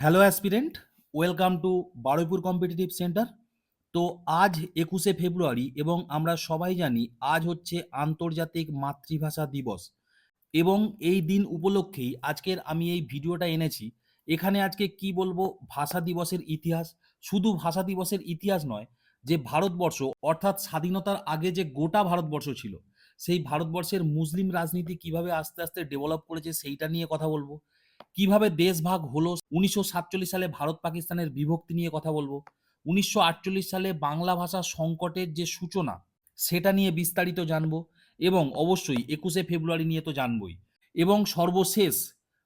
Hello aspirant welcome to Baruipur competitive centre তো আজ একুশে ফেব্রুয়ারি এবং আমরা সবাই জানি আজ হচ্ছে আন্তর্জাতিক মাতৃভাষা দিবস। এবং এই দিন উপলক্ষেই আজকের আমি এই ভিডিওটা এনেছি। এখানে আজকে কি বলব, ভাষা দিবসের ইতিহাস। শুধু ভাষা দিবসের ইতিহাস নয়, যে ভারতবর্ষ, অর্থাৎ স্বাধীনতার আগে যে গোটা ভারতবর্ষ ছিল, সেই ভারতবর্ষের মুসলিম রাজনীতি কীভাবে আস্তে আস্তে ডেভেলপ করেছে সেইটা নিয়ে কথা বলব। কীভাবে দেশ ভাগ হলো? উনিশশো সাতচল্লিশ সালে ভারত পাকিস্তানের বিভক্তি নিয়ে কথা বলব। উনিশশো আটচল্লিশ সালে বাংলা ভাষা সংকটের যে সূচনা, সেটা নিয়ে বিস্তারিত জানব এবং অবশ্যই একুশে ফেব্রুয়ারি নিয়ে তো জানবই। এবং সর্বশেষ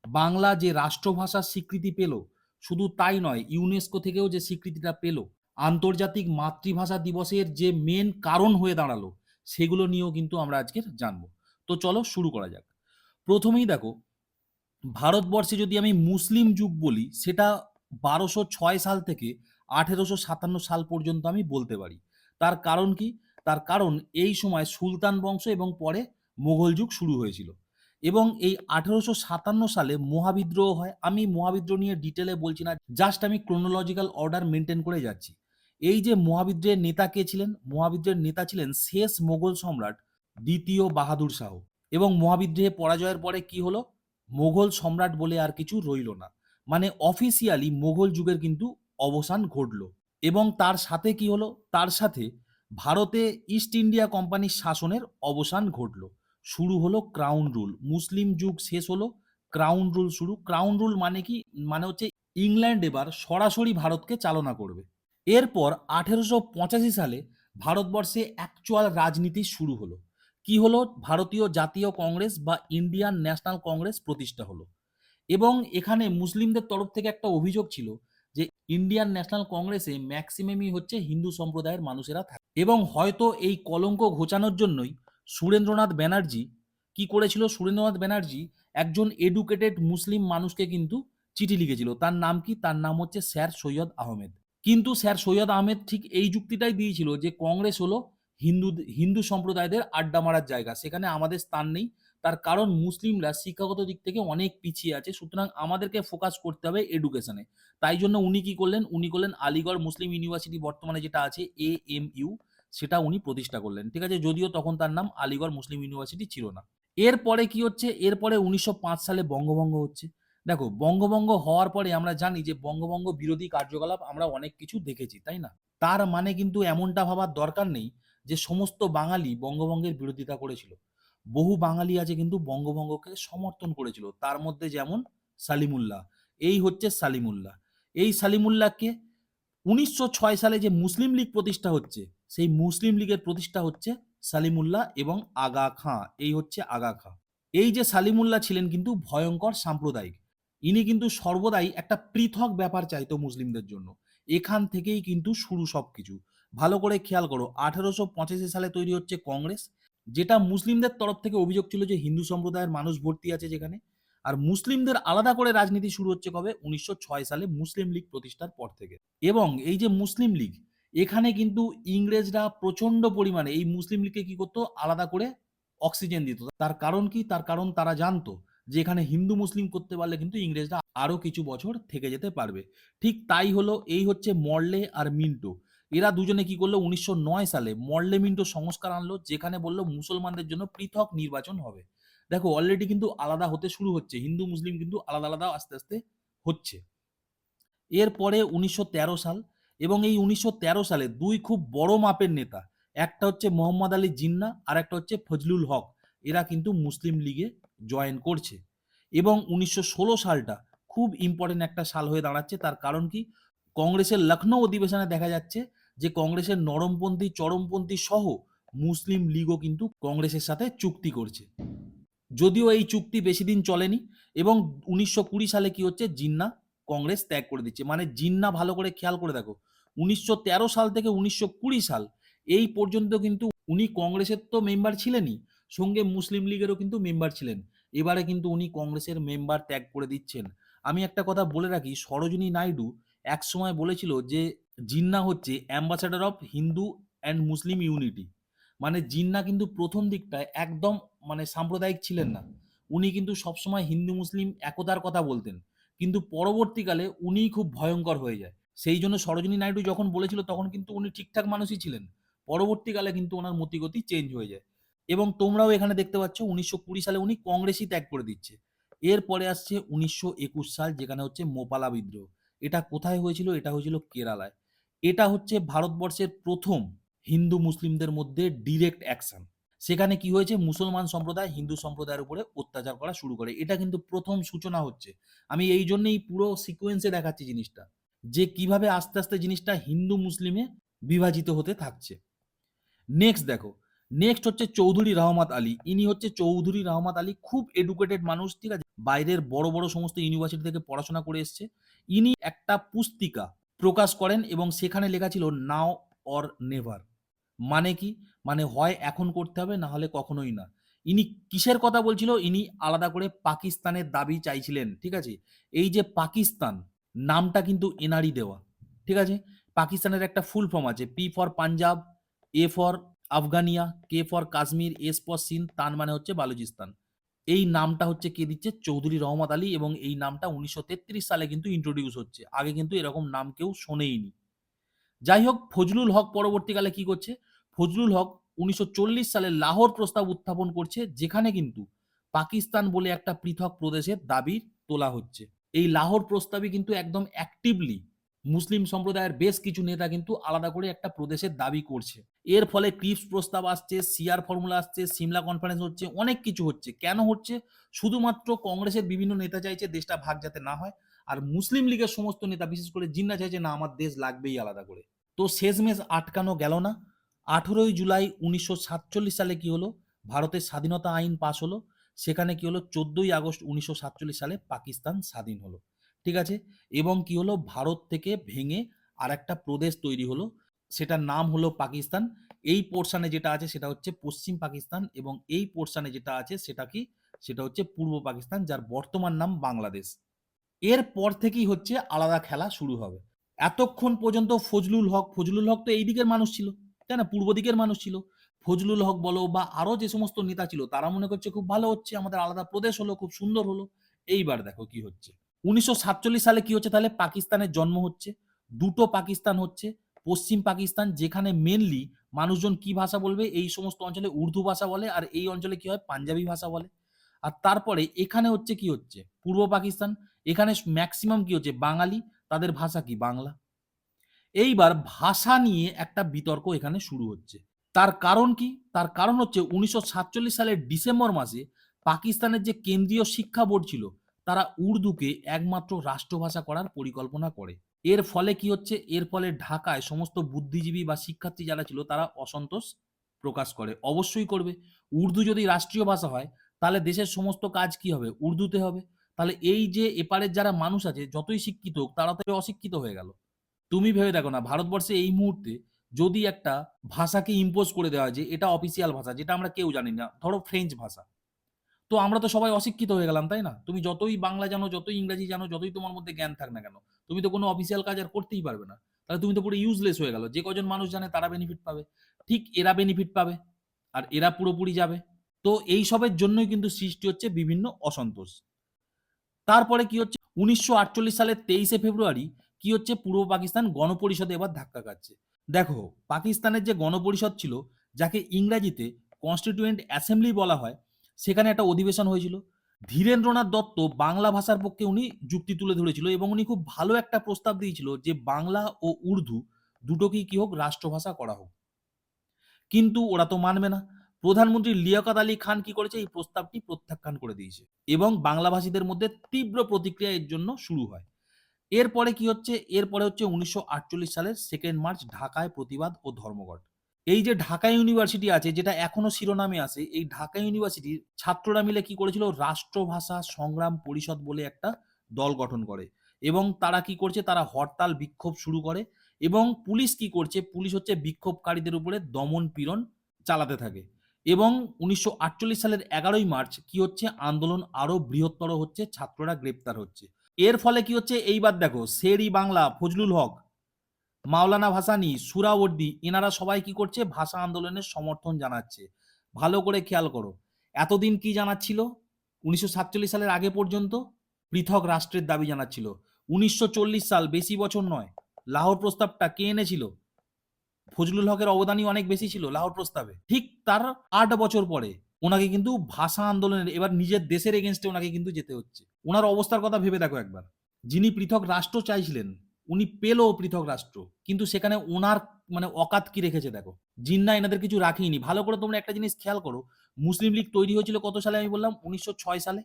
বাংলা যে রাষ্ট্রভাষার স্বীকৃতি পেল, শুধু তাই নয়, ইউনেস্কো থেকেও যে স্বীকৃতিটা পেল, আন্তর্জাতিক মাতৃভাষা দিবসের যে মেন কারণ হয়ে দাঁড়াল, সেগুলো নিয়েও কিন্তু আমরা আজকের জানব। তো চলো শুরু করা যাক। প্রথমেই দেখো ভারতবর্ষে যদি আমি মুসলিম যুগ বলি, সেটা বারোশো ছয় সাল থেকে আঠেরোশো সাতান্ন সাল পর্যন্ত আমি বলতে পারি। তার কারণ কি? তার কারণ এই সময় সুলতান বংশ এবং পরে মোঘল যুগ শুরু হয়েছিল। এবং এই আঠেরোশো সাতান্ন সালে মহাবিদ্রোহ হয়। আমি মহাবিদ্রোহ নিয়ে ডিটেলে বলছি না জাস্ট আমি ক্রোনোলজিক্যাল অর্ডার মেনটেন করে যাচ্ছি। এই যে মহাবিদ্রোহের নেতা কে ছিলেন? মহাবিদ্রোহের নেতা ছিলেন শেষ মোগল সম্রাট দ্বিতীয় বাহাদুর শাহ। এবং মহাবিদ্রোহে পরাজয়ের পরে কি হলো? মোগল সম্রাট বলে আর কিছু রইল না। মানে অফিসিয়ালি মোগল যুগের কিন্তু অবসান ঘটলো। এবং তার সাথে কি হলো? তার সাথে ভারতে ইস্ট ইন্ডিয়া কোম্পানির শাসনের অবসান ঘটলো। শুরু হলো ক্রাউন রুল মুসলিম যুগ শেষ হলো ক্রাউন রুল শুরু। ক্রাউন রুল মানে কি? মানে হচ্ছে ইংল্যান্ড এবার সরাসরি ভারতকে চালনা করবে। এরপর আঠেরোশো পঁচাশি সালে ভারতবর্ষে অ্যাকচুয়াল রাজনীতি শুরু হলো। কি হলো? ভারতীয় জাতীয় কংগ্রেস বা ইন্ডিয়ান ন্যাশনাল কংগ্রেস প্রতিষ্ঠা হলো। এবং এখানে মুসলিমদের তরফ থেকে একটা অভিযোগ ছিল যে ইন্ডিয়ান ন্যাশনাল কংগ্রেসে ম্যাক্সিমামই হচ্ছে হিন্দু সম্প্রদায়ের মানুষেরা থাকে। এবং হয়তো এই কলঙ্ক ঘোচানোর জন্যই সুরেন্দ্রনাথ ব্যানার্জি কি করেছিল? সুরেন্দ্রনাথ ব্যানার্জি একজন এডুকেটেড মুসলিম মানুষকে কিন্তু চিঠি লিখেছিল। তার নাম কি? তার নাম হচ্ছে স্যার সৈয়দ আহমেদ। কিন্তু স্যার সৈয়দ আহমেদ ঠিক এই যুক্তিটাই দিয়েছিল যে কংগ্রেস হলো হিন্দু হিন্দু সম্প্রদায়দের আড্ডা মারার জায়গা। সেখানে আমাদের স্থান নেই। তার কারণ মুসলিমরা শিক্ষাগত দিক থেকে অনেক পিছিয়ে আছে। সুতরাং আমাদেরকে ফোকাস করতে হবে এডুকেশনে তাই জন্য উনি কি করলেন? উনি করলেন আলিগড় মুসলিম ইউনিভার্সিটি বর্তমানে যেটা আছে এ এম ইউ সেটা উনি প্রতিষ্ঠা করলেন। ঠিক আছে? যদিও তখন তার নাম আলিগড় মুসলিম ইউনিভার্সিটি ছিল না। এরপরে কি হচ্ছে? এরপরে উনিশশো পাঁচ সালে বঙ্গভঙ্গ হচ্ছে। দেখো, বঙ্গভঙ্গ হওয়ার পরে আমরা জানি যে বঙ্গভঙ্গ বিরোধী কার্যকলাপ আমরা অনেক কিছু দেখেছি, তাই না? তার মানে কিন্তু এমনটা ভাবার দরকার নেই যে সমস্ত বাঙালি বঙ্গভঙ্গের বিরোধিতা করেছিল, বহু বাঙালি আছে কিন্তু বঙ্গভঙ্গকে সমর্থন করেছিল। তার মধ্যে যেমন সালিমুল্লাহ, এই হচ্ছে সালিমুল্লাহ। এই সালিমুল্লাহকে উনিশশো ছয় সালে যে মুসলিম লীগ প্রতিষ্ঠা হচ্ছে, সেই মুসলিম লীগের প্রতিষ্ঠা হচ্ছে সালিমুল্লাহ এবং আগা খাঁ, এই হচ্ছে আগা খাঁ। এই যে সালিমুল্লাহ ছিলেন কিন্তু ভয়ঙ্কর সাম্প্রদায়িক। ইনি কিন্তু সর্বদাই একটা পৃথক ব্যাপার চাইতো মুসলিমদের জন্য। এখান থেকেই কিন্তু শুরু সবকিছু। ভালো করে খেয়াল করো, আঠেরোশো পঁচাশি সালে তৈরি হচ্ছে কংগ্রেস, যেটা মুসলিমদের তরফ থেকে অভিযোগ ছিল যে হিন্দু সম্প্রদায়ের মানুষ ভর্তি আছে যেখানে। আর মুসলিমদের আলাদা করে রাজনীতি শুরু হচ্ছে কবে? উনিশশো ছয় সালে মুসলিম লীগ প্রতিষ্ঠার পর থেকে। এবং এই যে মুসলিম লীগ, এখানে কিন্তু ইংরেজরা প্রচণ্ড পরিমাণে, এই মুসলিম লীগকে কি করতো? আলাদা করে অক্সিজেন দিত। তার কারণ কি? তার কারণ তারা জানতো যে এখানে হিন্দু মুসলিম করতে পারলে কিন্তু ইংরেজরা আরও কিছু বছর থেকে যেতে পারবে। ঠিক তাই হলো, এই হচ্ছে মর্লে আর মিন্টো। এরা দুজনে কি করল, উনিশশো নয় সালে মর্লে মিন্টো সংস্কার আনলো, যেখানে বলল মুসলমানদের জন্য পৃথক নির্বাচন হবে। দেখো অলরেডি কিন্তু আলাদা হতে শুরু হচ্ছে, হিন্দু মুসলিম কিন্তু আলাদা আলাদা আস্তে আস্তে হচ্ছে। এরপরে উনিশশো তেরো সাল এবং এই উনিশশো তেরো সালে দুই খুব বড় মাপের নেতা, একটা হচ্ছে মোহাম্মদ আলী জিন্না আর একটা হচ্ছে ফজলুল হক। এরা কিন্তু মুসলিম লীগে জয়েন করছে। এবং উনিশশো ষোলো সালটা খুব ইম্পর্টেন্ট একটা সাল হয়ে দাঁড়াচ্ছে। তার কারণ কি? কংগ্রেসের লখনৌ অধিবেশনে দেখা যাচ্ছে যে, কংগ্রেসের নরমপন্থী, চরমপন্থী সহ মুসলিম লীগও কিন্তু কংগ্রেসের সাথে চুক্তি করছে। যদিও এই চুক্তি বেশি দিন চলেনি এবং উনিশশো কুড়ি সালে কি হচ্ছে? জিন্না কংগ্রেস ত্যাগ করে দিচ্ছে। মানে জিন্না ভালো করে খেয়াল করে দেখো, উনিশশো তেরো সাল থেকে উনিশশো কুড়ি সাল এই পর্যন্ত কিন্তু উনি কংগ্রেসের তো মেম্বার ছিলেনই, সঙ্গে মুসলিম লীগেরও কিন্তু মেম্বার ছিলেন। এবারে কিন্তু উনি কংগ্রেসের মেম্বার ত্যাগ করে দিচ্ছেন। আমি একটা কথা বলে রাখি, সরোজিনী নাইডু এক সময় বলেছিল যে, জিন্না হচ্ছে ambassador of Hindu and Muslim unity মানে জিন্না কিন্তু প্রথম দিকটায় একদম মানে সাম্প্রদায়িক ছিলেন না। উনি কিন্তু সবসময় হিন্দু মুসলিম একতার কথা বলতেন। কিন্তু পরবর্তীকালে উনিই খুব ভয়ঙ্কর হয়ে যায়। সেই জন্য সরোজিনী নাইডু যখন বলেছিল তখন কিন্তু উনি ঠিকঠাক মানুষই ছিলেন। পরবর্তীকালে কিন্তু ওনার মতিগতি চেঞ্জ হয়ে যায়। এবং তোমরাও এখানে দেখতে পাচ্ছ উনিশশো কুড়ি সালে উনি কংগ্রেসই ত্যাগ করে দিচ্ছে। এরপরে আসছে উনিশশো একুশ সাল, যেখানে হচ্ছে মোপালা বিদ্রোহ। এটা কোথায় হয়েছিল? এটা হয়েছিল কেরালায়। এটা হচ্ছে ভারতবর্ষের প্রথম হিন্দু মুসলিমদের মধ্যে ডিরেক্ট অ্যাকশন সেখানে কি হয়েছে? মুসলমান সম্প্রদায় হিন্দু সম্প্রদায়ের উপরে অত্যাচার করা শুরু করে। এটা কিন্তু প্রথম সূচনা হচ্ছে। আমি এই জন্যই পুরো সিকোয়েন্সে দেখাচ্ছি জিনিসটা। যে কীভাবে আস্তে আস্তে জিনিসটা হিন্দু মুসলিমে বিভাজিত হতে থাকছে। নেক্সট দেখো। নেক্সট হচ্ছে চৌধুরী রহমত আলী। ইনি হচ্ছে চৌধুরী রহমত আলী, খুব এডুকেটেড মানুষ, ঠিক আছে? বাইরের বড় বড় সমস্ত ইউনিভার্সিটি থেকে পড়াশোনা করে এসছে। ইনি একটা পুস্তিকা প্রকাশ করেন এবং সেখানে লেখা ছিল নাও অর নেভার মানে কি? মানে হয় এখন করতে হবে, না হলে কখনোই না। ইনি কিসের কথা বলছিল? ইনি আলাদা করে পাকিস্তানের দাবি চাইছিলেন, ঠিক আছে? এই যে পাকিস্তান, নামটা কিন্তু এনারই দেওয়া, ঠিক আছে? পাকিস্তানের একটা ফুল ফর্ম আছে P for Punjab A for Afghania, K for Kashmir, S for Sindh তান মানে হচ্ছে বালুচিস্তান। এই নামটা হচ্ছে কে দিচ্ছে? চৌধুরী রহমত আলী এবং এই নামটা উনিশশো তেত্রিশ সালে কিন্তু ইন্ট্রোডিউস হচ্ছে। আগে কিন্তু এরকম নাম কেউ শোনেইনি। যাই হোক, ফজলুল হক পরবর্তীকালে কি করছে? ফজলুল হক উনিশশো চল্লিশ সালে লাহোর প্রস্তাব উত্থাপন করছে, যেখানে কিন্তু পাকিস্তান বলে একটা পৃথক প্রদেশের দাবি তোলা হচ্ছে। এই লাহোর প্রস্তাবে কিন্তু একদম অ্যাক্টিভলি মুসলিম সম্প্রদায়ের বেশ কিছু নেতা কিন্তু আলাদা করে একটা প্রদেশের দাবি করছে। এর ফলে ক্রিপস প্রস্তাব আসছে সিআর ফর্মুলা আসছে, সিমলা কনফারেন্স হচ্ছে, অনেক কিছু হচ্ছে। কেন হচ্ছে? শুধুমাত্র কংগ্রেসের বিভিন্ন নেতা চাইছে দেশটা ভাগ যাতে না হয়, আর মুসলিম লীগের সমস্ত নেতা, বিশেষ করে জিন্না চাইছে না, আমার দেশ লাগবেই আলাদা করে। তো শেষমেশ আটকানো গেল না। আঠেরোই জুলাই উনিশশো সাতচল্লিশ সালে কি হলো? ভারতের স্বাধীনতা আইন পাশ হলো। সেখানে কি হলো? চোদ্দই আগস্ট উনিশশো সাতচল্লিশ সালে পাকিস্তান স্বাধীন হলো। ঠিক আছে? এবং কি হলো? ভারত থেকে ভেঙে আর একটা প্রদেশ তৈরি হলো। সেটার নাম হলো পাকিস্তান। এই পোর্শানে যেটা আছে সেটা হচ্ছে পশ্চিম পাকিস্তান এবং এই পোর্শানে যেটা আছে সেটা কি? সেটা হচ্ছে পূর্ব পাকিস্তান, যার বর্তমান নাম বাংলাদেশ। এরপর থেকেই হচ্ছে আলাদা খেলা শুরু হবে। এতক্ষণ পর্যন্ত ফজলুল হক ফজলুল হক তো এই দিকের মানুষ ছিল, তাই না? পূর্ব দিকের মানুষ ছিল। ফজলুল হক বলো বা আরও যে সমস্ত নেতা ছিল, তারা মনে করছে খুব ভালো হচ্ছে, আমাদের আলাদা প্রদেশ হলো, খুব সুন্দর হলো। এইবার দেখো কি হচ্ছে। উনিশশো সাতচল্লিশ সালে কি হচ্ছে? তাহলে পাকিস্তানের জন্ম হচ্ছে। দুটো পাকিস্তান হচ্ছে, পশ্চিম পাকিস্তান, যেখানে মেনলি মানুষজন কি ভাষা বলবে? এই সমস্ত অঞ্চলে উর্দু ভাষা বলে আর এই অঞ্চলে কি হয়? পাঞ্জাবি ভাষা বলে। আর তারপরে এখানে হচ্ছে কি হচ্ছে? পূর্ব পাকিস্তান, এখানে ম্যাক্সিমাম কি হচ্ছে? বাঙালি, তাদের ভাষা কি? বাংলা। এইবার ভাষা নিয়ে একটা বিতর্ক এখানে শুরু হচ্ছে। তার কারণ কি? তার কারণ হচ্ছে উনিশশো সাতচল্লিশ সালের ডিসেম্বর মাসে পাকিস্তানের যে কেন্দ্রীয় শিক্ষা বোর্ড ছিল তারা উর্দুকে একমাত্র রাষ্ট্রভাষা করার পরিকল্পনা করে। এর ফলে কি হচ্ছে? এর ফলে ঢাকায় সমস্ত বুদ্ধিজীবী বা শিক্ষার্থী যারা ছিল, তারা অসন্তোষ প্রকাশ করে। অবশ্যই করবে। উর্দু যদি রাষ্ট্রীয় ভাষা হয়, তাহলে দেশের সমস্ত কাজ কি হবে? উর্দুতে হবে। তাহলে এই যে এপারের যারা মানুষ আছে, যতই শিক্ষিত হোক, তারা তো অশিক্ষিত হয়ে গেল। তুমি ভেবে দেখো না, ভারতবর্ষে এই মুহূর্তে যদি একটা ভাষাকে ইম্পোজ করে দেওয়া হয় যে, এটা অফিসিয়াল ভাষা, যেটা আমরা কেউ জানি না, ধরো ফ্রেঞ্চ ভাষা। তো আমরা তো সবাই অশিক্ষিত হয়ে গেলাম, তাই না? তুমি যতই বাংলা জানো, যতই ইংরাজি জানো, যতই তোমার মধ্যে জ্ঞান থাক না কেন, তুমি তো কোনো অফিসিয়াল কাজ আর করতেই পারবে না। তাহলে তুমি তো পুরো ইউজলেস হয়ে গেল। যে কজন মানুষ জানে তারা বেনিফিট পাবে। ঠিক এরা বেনিফিট পাবে আর এরা পুরোপুরি যাবে। তো এই সবের জন্যই কিন্তু সৃষ্টি হচ্ছে বিভিন্ন অসন্তোষ। তারপরে কি হচ্ছে? উনিশশো আটচল্লিশ সালের তেইশে ফেব্রুয়ারি কি হচ্ছে? পূর্ব পাকিস্তান গণপরিষদে এবার ধাক্কা খাচ্ছে। দেখো, পাকিস্তানের যে গণপরিষদ ছিল, যাকে ইংরাজিতে কনস্টিটিউয়েন্ট অ্যাসেম্বলি বলা হয় সেখানে একটা অধিবেশন হয়েছিল। ধীরেন্দ্রনাথ দত্ত বাংলা ভাষার পক্ষে উনি যুক্তি তুলে ধরেছিল এবং উনি খুব ভালো একটা প্রস্তাব দিয়েছিল যে বাংলা ও উর্দু দুটোকেই কি হোক রাষ্ট্রভাষা করা হোক। কিন্তু ওরা তো মানবে না। প্রধানমন্ত্রী লিয়াকত আলী খান কি করেছে? এই প্রস্তাবটি প্রত্যাখ্যান করে দিয়েছে এবং বাংলাভাষীদের মধ্যে তীব্র প্রতিক্রিয়া এর জন্য শুরু হয়। এরপরে কি হচ্ছে? এরপরে হচ্ছে উনিশশো আটচল্লিশ সালের সেকেন্ড মার্চ ঢাকায় প্রতিবাদ ও ধর্মঘট। এই যে ঢাকা ইউনিভার্সিটি আছে, যেটা এখনও শিরোনামে আছে, এই ঢাকা ইউনিভার্সিটির ছাত্ররা মিলে কি করেছিল? রাষ্ট্রভাষা সংগ্রাম পরিষদ বলে একটা দল গঠন করে। এবং তারা কি করছে? তারা হরতাল, বিক্ষোভ শুরু করে এবং পুলিশ কি করছে? পুলিশ হচ্ছে বিক্ষোভকারীদের উপরে দমন পীড়ন চালাতে থাকে। এবং উনিশশো আটচল্লিশ সালের এগারোই মার্চ কি হচ্ছে? আন্দোলন আরও বৃহত্তর হচ্ছে, ছাত্ররা গ্রেপ্তার হচ্ছে। এর ফলে কি হচ্ছে? এইবার দেখো শেরি বাংলা ফজলুল হক মাওলানা ভাসানি, সুরাবর্দি, এনারা সবাই কি করছে? ভাষা আন্দোলনের সমর্থন জানাচ্ছে। ভালো করে খেয়াল করো। এতদিন কি জানাচ্ছিল? উনিশশো সাতচল্লিশ সালের আগে পর্যন্ত পৃথক রাষ্ট্রের দাবি জানাচ্ছিল। উনিশশো সাল বেশি বছর নয়। লাহোর প্রস্তাবটা কে এনেছিল? ফজলুল হকের অবদানই অনেক বেশি ছিল লাহোর প্রস্তাবে। ঠিক তার আট বছর পরে ওনাকে কিন্তু ভাষা আন্দোলনের, এবার নিজের দেশের এগেনস্টে ওনাকে কিন্তু যেতে হচ্ছে। ওনার অবস্থার কথা ভেবে দেখো একবার। যিনি পৃথক রাষ্ট্র চাইছিলেন উনি পেল পৃথক রাষ্ট্র। কিন্তু সেখানে ওনার মানে অকাত কি রেখেছে দেখো? জিন্না এনাদের কিছু রাখিনি ভালো করে তোমরা একটা জিনিস খেয়াল করো। মুসলিম লীগ তৈরি হয়েছিল কত সালে আমি বললাম? উনিশশো ছয় সালে।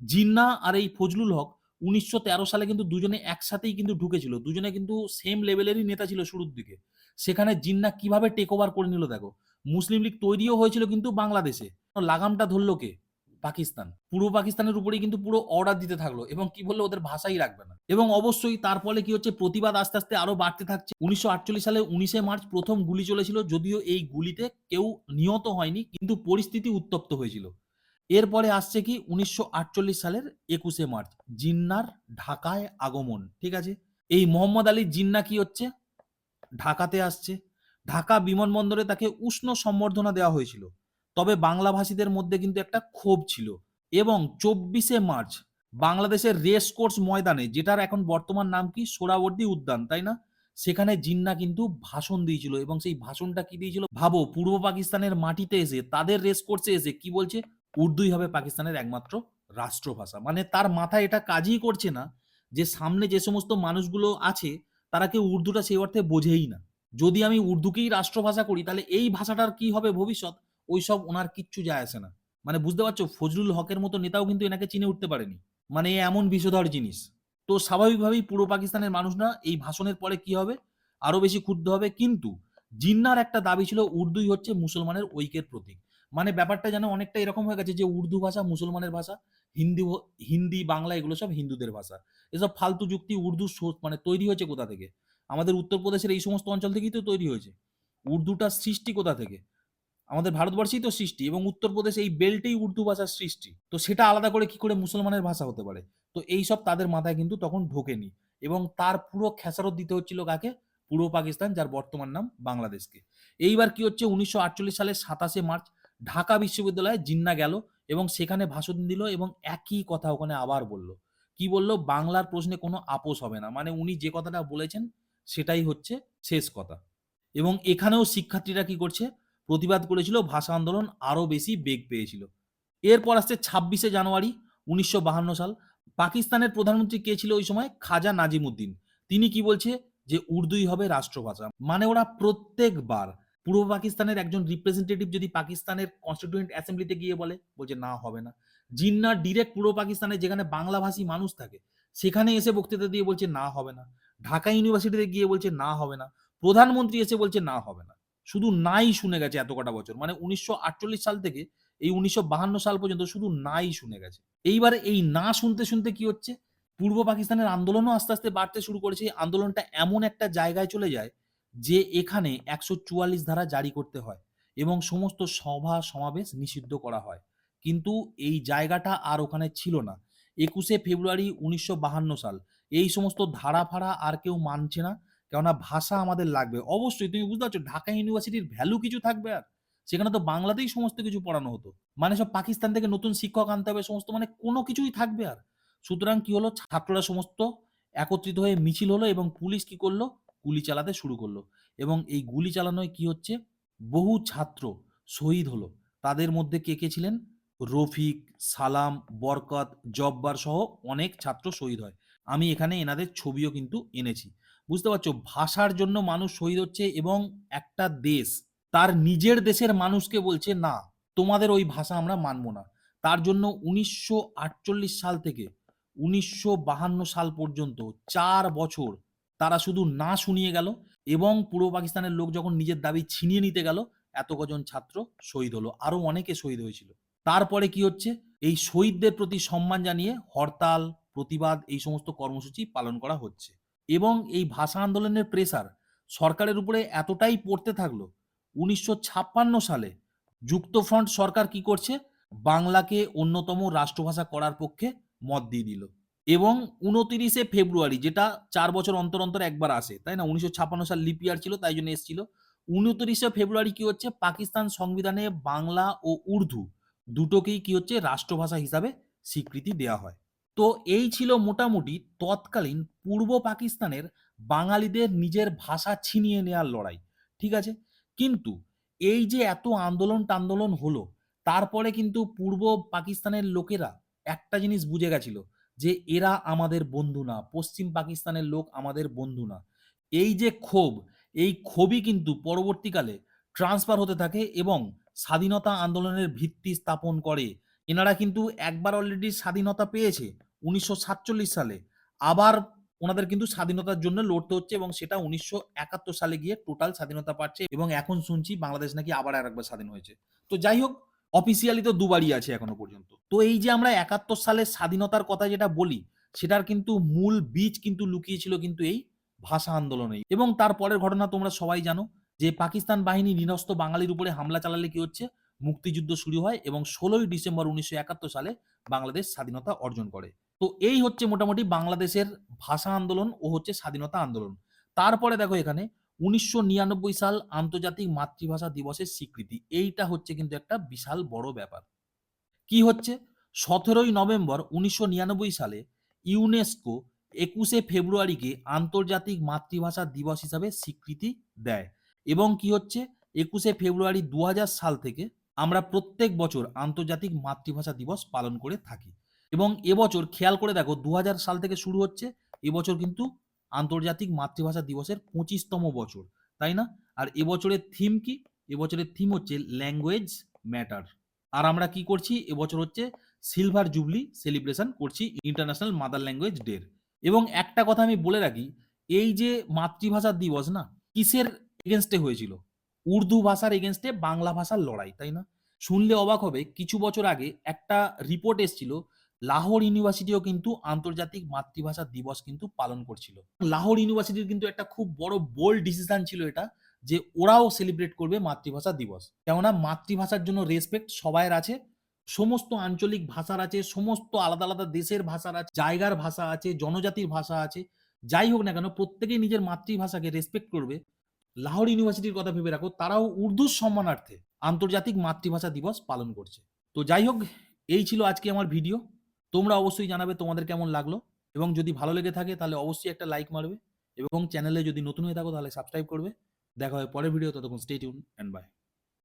জিন্না আর এই ফজলুল হক উনিশশো তেরো সালে কিন্তু দুজনে একসাথেই কিন্তু ঢুকেছিল। দুজনে কিন্তু সেম লেভেলেরই নেতা ছিল শুরুর দিকে। সেখানে জিন্না কীভাবে টেক ওভার করে নিল দেখো? মুসলিম লীগ তৈরিও হয়েছিল কিন্তু বাংলাদেশে। লাগামটা ধরলো কে? পাকিস্তান। পূর্ব পাকিস্তানের উপরেই কিন্তু পুরো অর্ডার দিতে থাকল এবং কি বলল ওদের ভাষাই রাখবে না। এবং অবশ্যই তার ফলে কি হচ্ছে, প্রতিবাদ আস্তে আস্তে আরও বাড়তে থাকছে। উনিশশো আটচল্লিশ সালে উনিশে মার্চ প্রথম গুলি চলেছিল, যদিও এই গুলিতে কেউ নিহত হয়নি, কিন্তু পরিস্থিতি উত্তপ্ত হয়েছিল। এরপরে আসছে কি, উনিশশো আটচল্লিশ সালের একুশে মার্চ, জিন্নার ঢাকায় আগমন, ঠিক আছে? এই মোহাম্মদ আলী জিন্না কি হচ্ছে? ঢাকাতে আসছে। ঢাকা বিমানবন্দরে তাকে উষ্ণ সম্বর্ধনা দেওয়া হয়েছিল। তবে বাংলাভাষীদের মধ্যে কিন্তু একটা ক্ষোভ ছিল। এবং চব্বিশে মার্চ বাংলাদেশের রেস কোর্স ময়দানে, যেটার এখন বর্তমান নাম কি? সোরাবর্দী উদ্যান, তাই না? সেখানে জিন্না কিন্তু ভাষণ দিয়েছিল এবং সেই ভাষণটা কি দিয়েছিল? ভাবো, পূর্ব পাকিস্তানের মাটিতে এসে, তাদের রেস কোর্সে এসে কি বলছে? উর্দুই হবে পাকিস্তানের একমাত্র রাষ্ট্রভাষা। মানে তার মাথায় এটা কাজই করছে না যে সামনে যে সমস্ত মানুষগুলো আছে, তারা কেউ উর্দুটা সেই অর্থে বোঝেই না। যদি আমি উর্দুকেই রাষ্ট্রভাষা করি, তাহলে এই ভাষাটার কি হবে ভবিষ্যৎ? ওইসব ওনার কিচ্ছু যায় আসে না। মানে বুঝতে পারছ, ফজলুল হকের মতো নেতাও কিন্তু এনাকে চিনে উঠতে পারেনি। মানে এমন বিষধর জিনিস। তো স্বাভাবিকভাবেই পূর্ব পাকিস্তানের মানুষরা এই ভাষণের পরে কি হবে? আরও বেশি ক্ষুব্ধ হবে। কিন্তু জিন্নার একটা দাবি ছিল, উর্দুই হচ্ছে মুসলমানের ঐক্যের প্রতীক। মানে ব্যাপারটা যেন অনেকটা এরকম হয়ে গেছে যে উর্দু ভাষা মুসলমানের ভাষা, হিন্দি হিন্দি, বাংলা এগুলো সব হিন্দুদের ভাষা। এসব ফালতু যুক্তি উর্দু মানে তৈরি হয়েছে কোথা থেকে? আমাদের উত্তরপ্রদেশের এই সমস্ত অঞ্চল থেকেই তো তৈরি হয়েছে। উর্দুটার সৃষ্টি কোথা থেকে? আমাদের ভারতবর্ষেই তো সৃষ্টি এবং উত্তরপ্রদেশ এই বেল্টেই উর্দু ভাষার সৃষ্টি। তো সেটা আলাদা করে কি করে মুসলমানের ভাষা হতে পারে? তো এই সব তাদের মাথায় কিন্তু তখন ঢোকেনি এবং তার পুরো খেসারত দিতে হচ্ছিল কাকে? পূর্ব পাকিস্তান, যার বর্তমান নাম বাংলাদেশকে। এইবার কি হচ্ছে? উনিশশো আটচল্লিশ সালের সাতাশে মার্চ ঢাকা বিশ্ববিদ্যালয়ে জিন্না গেল এবং সেখানে ভাষণ দিল এবং একই কথা ওখানে আবার বলল। কি বলল? বাংলার প্রশ্নে কোনো আপোষ হবে না। মানে উনি যে কথাটা বলেছেন সেটাই হচ্ছে শেষ কথা। এবং এখানেও শিক্ষার্থীরা কি করছে? প্রতিবাদ করেছিল, ভাষা আন্দোলন আরও বেশি বেগ পেয়েছিল। এরপর আসছে ছাব্বিশে জানুয়ারি উনিশশো সাল। পাকিস্তানের প্রধানমন্ত্রী কে ছিল ওই সময়? খাজা নাজিমুদ্দিন। তিনি কি বলছে? যে উর্দুই হবে রাষ্ট্রভাষা। মানে ওরা প্রত্যেকবার পূর্ব পাকিস্তানের একজন রিপ্রেজেন্টেটিভ যদি পাকিস্তানের কনস্টিটিউয়েন্ট অ্যাসেম্বলিতে গিয়ে বলে, বলছে না, হবে না। জিন্না ডিরেক্ট পূর্ব পাকিস্তানে যেখানে বাংলাভাষী মানুষ থাকে, সেখানে এসে বক্তৃতা দিয়ে বলছে না, হবে না। ঢাকা ইউনিভার্সিটিতে গিয়ে বলছে না, হবে না। প্রধানমন্ত্রী এসে বলছে না, হবে না। শুধু নাই শুনে গেছে এত কটা বছর। মানে উনিশশো আটচল্লিশ সাল থেকে এই উনিশশো সাল পর্যন্ত শুধু নাই শুনে গেছে। এইবারে এই না শুনতে শুনতে কি হচ্ছে? পূর্ব পাকিস্তানের আন্দোলনও আস্তে আস্তে বাড়তে শুরু করেছে। এই আন্দোলনটা এমন একটা জায়গায় চলে যায় যে এখানে একশো চুয়াল্লিশ ধারা জারি করতে হয় এবং সমস্ত সভা সমাবেশ নিষিদ্ধ করা হয়। কিন্তু এই জায়গাটা আর ওখানে ছিল না। একুশে ফেব্রুয়ারি উনিশশো সাল এই সমস্ত ধারা ফাড়া আর কেউ মানছে না। কেননা ভাষা আমাদের লাগবে। অবশ্যই, তুমি বুঝতে পারছ, ঢাকা ইউনিভার্সিটির ভ্যালু কিছু থাকবে আর। সেখানে তো বাংলাতেই সমস্ত কিছু পড়ানো হতো। মানে সব পাকিস্তান থেকে নতুন শিক্ষক আনতে হবে, সমস্ত মানে কোনো কিছুই থাকবে আর। সুতরাং কি হলো? ছাত্ররা সমস্ত একত্রিত হয়ে মিছিল হলো এবং পুলিশ কি করল? গুলি চালাতে শুরু করল। এবং এই গুলি চালানোয় কি হচ্ছে? বহু ছাত্র শহীদ হলো। তাদের মধ্যে কে কে ছিলেন? রফিক, সালাম, বরকত, জব্বার সহ অনেক ছাত্র শহীদ হয়। আমি এখানে এনাদের ছবিও কিন্তু এনেছি। বুঝতে পারছ? ভাষার জন্য মানুষ শহীদ হচ্ছে এবং একটা দেশ, তার নিজের দেশের মানুষকে বলছে, না, তোমাদের ওই ভাষা আমরা মানবো না। তার জন্য উনিশশো আটচল্লিশ সাল থেকে উনিশশো সাল পর্যন্ত চার বছর তারা শুধু না শুনিয়ে গেল এবং পূর্ব পাকিস্তানের লোক যখন নিজের দাবি ছিনিয়ে নিতে গেল, এত কজন ছাত্র শহীদ হলো, আরও অনেকে শহীদ হয়েছিল। তারপরে কি হচ্ছে? এই শহীদদের প্রতি সম্মান জানিয়ে হরতাল, প্রতিবাদ, এই সমস্ত কর্মসূচি পালন করা হচ্ছে। এবং এই ভাষা আন্দোলনের প্রেসার সরকারের উপরে এতটাই পড়তে থাকল, উনিশশো ছাপ্পান্ন সালে যুক্তফ্রন্ট সরকার কি করছে? বাংলাকে অন্যতম রাষ্ট্রভাষা করার পক্ষে মত দিয়ে দিল। এবং উনতিরিশে ফেব্রুয়ারি, যেটা চার বছর অন্তর অন্তর একবার আসে, তাই না? উনিশশো ছাপ্পান্ন সাল লিপিয়ার ছিল, তাই জন্য এসেছিল। উনতিরিশে ফেব্রুয়ারি কি হচ্ছে? পাকিস্তান সংবিধানে বাংলা ও উর্দু দুটোকেই কি হচ্ছে? রাষ্ট্রভাষা হিসাবে স্বীকৃতি দেওয়া হয়। তো এই ছিল মোটামুটি তৎকালীন পূর্ব পাকিস্তানের বাঙালিদের নিজের ভাষা ছিনিয়ে নেওয়ার লড়াই, ঠিক আছে? কিন্তু এই যে এত আন্দোলন টান্দোলন হলো, তারপরে কিন্তু পূর্ব পাকিস্তানের লোকেরা একটা জিনিস বুঝে গেছিল যে এরা আমাদের বন্ধু না, পশ্চিম পাকিস্তানের লোক আমাদের বন্ধু না। এই যে ক্ষোভ, এই ক্ষোভই কিন্তু পরবর্তীকালে ট্রান্সফার হতে থাকে এবং স্বাধীনতা আন্দোলনের ভিত্তি স্থাপন করে এনারা কিন্তু একবার অলরেডি স্বাধীনতা পেয়েছে উনিশশো সাতচল্লিশ সালে। আবার ওনাদের কিন্তু স্বাধীনতার জন্য লড়তে হচ্ছে এবং সেটা উনিশশো একাত্তর সালে গিয়ে টোটাল স্বাধীনতা পাচ্ছে এবং এখন শুনছি বাংলাদেশ নাকি আবার আরেকবার স্বাধীন হয়েছে। তো যাই হোক অফিসিয়ালি তো দুবারই আছে এখনও পর্যন্ত। তো এই যে আমরা একাত্তর সালের স্বাধীনতার কথা যেটা বলি, সেটার কিন্তু মূল বীজ কিন্তু লুকিয়েছিল কিন্তু এই ভাষা আন্দোলনেই। এবং তারপরের ঘটনা তোমরা সবাই জানো যে পাকিস্তান বাহিনী নিরস্ত বাঙালির উপরে হামলা চালালে কি হচ্ছে? মুক্তিযুদ্ধ শুরু হয় এবং ষোলোই ডিসেম্বর উনিশশো একাত্তর সালে বাংলাদেশ স্বাধীনতা অর্জন করে। তো এই হচ্ছে মোটামুটি বাংলাদেশের ভাষা আন্দোলন, ও হচ্ছে স্বাধীনতা আন্দোলন। তারপরে দেখো এখানে, উনিশশো নিরানব্বই সাল আন্তর্জাতিক মাতৃভাষা দিবসের স্বীকৃতি। এইটা হচ্ছে কিন্তু একটা বিশাল বড় ব্যাপার। কি হচ্ছে? সতেরোই নভেম্বর উনিশশো নিরানব্বই সালে ইউনেস্কো একুশে ফেব্রুয়ারিকে আন্তর্জাতিক মাতৃভাষা দিবস হিসাবে স্বীকৃতি দেয়। এবং কি হচ্ছে? একুশে ফেব্রুয়ারি দু হাজার সাল থেকে আমরা প্রত্যেক বছর আন্তর্জাতিক মাতৃভাষা দিবস পালন করে থাকি। এবং এবছর খেয়াল করে দেখো দু হাজার সাল থেকে শুরু হচ্ছে, এবছর কিন্তু আন্তর্জাতিক মাতৃভাষা দিবসের পঁচিশতম বছর, তাই না? আর এবছরের থিম কি? এবছরের থিম হচ্ছে ল্যাঙ্গুয়েজ ম্যাটার আর আমরা কি করছি? এবছর হচ্ছে সিলভার জুবলি সেলিব্রেশন করছি ইন্টারন্যাশনাল মাদার ল্যাঙ্গুয়েজ ডের এবং একটা কথা আমি বলে রাখি, এই যে মাতৃভাষা দিবস না, কিসের এগেনস্টে হয়েছিল? উর্দু ভাষার এগেনস্টে বাংলা ভাষার লড়াই, তাই না? শুনলে অবাক হবে, কিছু বছর আগে একটা রিপোর্ট এসেছিল, লাহোর ইউনিভার্সিটিও কিন্তু আন্তর্জাতিক মাতৃভাষা দিবস কিন্তু পালন করছিল। লাহোর ইউনিভার্সিটির কিন্তু একটা খুব বড় বোল্ড ডিসিশন ছিল এটা, যে ওরাও সেলিব্রেট করবে মাতৃভাষা দিবস। কেননা মাতৃভাষার জন্য রেসপেক্ট সবাইয়ের আছে, সমস্ত আঞ্চলিক ভাষার আছে, সমস্ত আলাদা আলাদা দেশের ভাষার আছে, জায়গার ভাষা আছে, জনজাতির ভাষা আছে, যাই হোক না কেন, প্রত্যেকেই নিজের মাতৃভাষাকে রেসপেক্ট করবে। লাহোর ইউনিভার্সিটির কথা ভেবে রাখো, তারাও উর্দুর সম্মানার্থে আন্তর্জাতিক মাতৃভাষা দিবস পালন করছে। তো যাই হোক, এই ছিল আজকে আমার ভিডিও। তোমরা অবশ্যই জানাবে তোমাদের কেমন লাগল। এবং যদি ভালো লেগে থাকে, তাহলে অবশ্যই একটা লাইক মারবে। এবং চ্যানেলে যদি নতুন হয়ে থাকো, তাহলে সাবস্ক্রাইব করবে। দেখা হয় পরের ভিডিও, ততক্ষণ স্টেট ইউন অ্যান্ড বাই